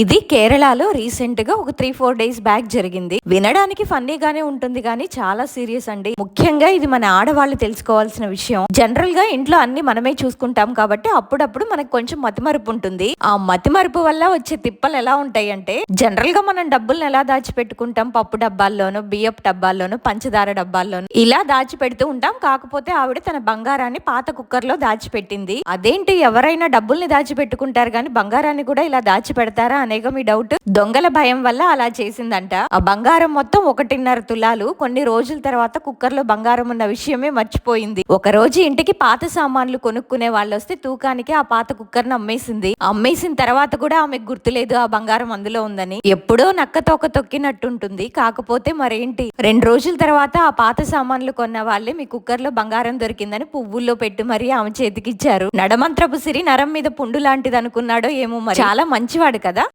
ఇది కేరళలో రీసెంట్గా ఒక త్రీ ఫోర్ డేస్ బ్యాక్ జరిగింది. వినడానికి ఫన్నీగానే ఉంటుంది కానీ చాలా సీరియస్ అండి. ముఖ్యంగా ఇది మన ఆడవాళ్ళు తెలుసుకోవాల్సిన విషయం. జనరల్గా ఇంట్లో అన్ని మనమే చూసుకుంటాం కాబట్టి అప్పుడప్పుడు మనకు కొంచెం మతిమరుపు ఉంటుంది. ఆ మతిమరుపు వల్ల వచ్చే తిప్పలు ఎలా ఉంటాయి అంటే జనరల్గా మనం డబ్బుల్ని ఎలా దాచిపెట్టుకుంటాం? పప్పు డబ్బాల్లోనూ బియ్యపు డబ్బాల్లోనూ పంచదార డబ్బాల్లోనూ ఇలా దాచిపెడుతూ ఉంటాం. కాకపోతే ఆవిడ తన బంగారాన్ని పాత కుక్కర్లో దాచిపెట్టింది. అదేంటి ఎవరైనా డబ్బుల్ని దాచిపెట్టుకుంటారు కానీ బంగారాన్ని కూడా ఇలా దాచిపెడతారా అనేక మీ డౌట్ దొంగల భయం వల్ల అలా చేసిందంట. ఆ బంగారం మొత్తం ఒకటిన్నర తులాలు కొన్ని రోజుల తర్వాత కుక్కర్లో బంగారం ఉన్న విషయమే మర్చిపోయింది. ఒక రోజు ఇంటికి పాత సామాన్లు కొనుక్కునే వాళ్ళు వస్తే తూకానికి ఆ పాత కుక్కర్ను అమ్మేసింది అమ్మేసిన తర్వాత కూడా ఆమెకు గుర్తులేదు ఆ బంగారం అందులో ఉందని. ఎప్పుడో నక్క తోక తొక్కినట్టుంటుంది. కాకపోతే మరేంటి? రెండు రోజుల తర్వాత ఆ పాత సామాన్లు కొన్న వాళ్ళే మీ కుక్కర్లో బంగారం దొరికిందని పువ్వుల్లో పెట్టి మరీ ఆమె చేతికిచ్చారు. నడమంత్రపు సిరి నరం మీద పుండు లాంటిది అనుకున్నాడో ఏమో మరి. చాలా మంచివాడు కదా?